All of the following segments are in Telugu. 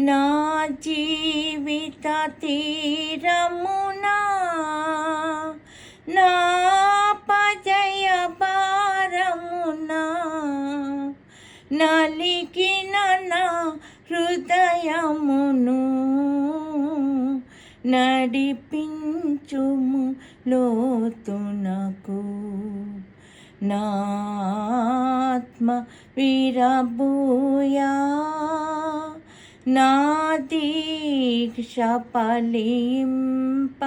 నా జీవిత తీరమునా? నా పజయ భారమునా? నలిగిన నా హృదయమును నడిపించుము లోతునకు నాత్మ విరబూయా. నా దీక్ష పలింప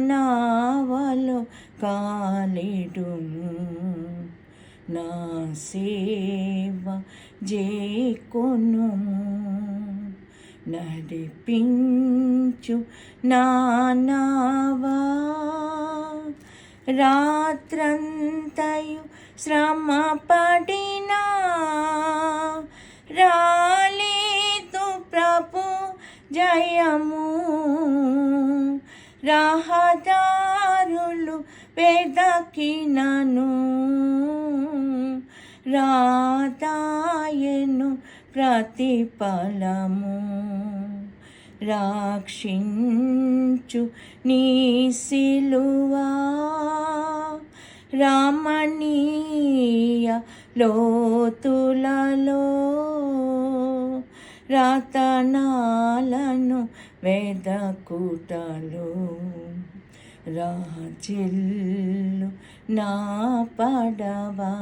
నావలు కాలిడుము నా సేవ జేకొనుము నడిపించు నానావా రాత్రంతయు శ్రమ పడినా రాలేదు ప్రభు జయము. రహదారులు వెదకినను. రాతాయను ప్రతిఫలము. రాక్షించు నీ సిలువా. లోతులలో రతనాలను వెదకుటలు రాజిల్లు నా పడవా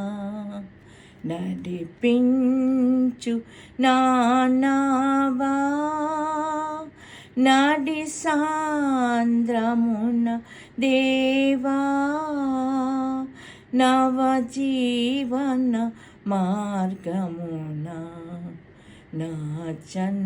నడిపించు నానావా నడి సాంద్రమున దేవా. నవజీవన మార్గమున నా చన్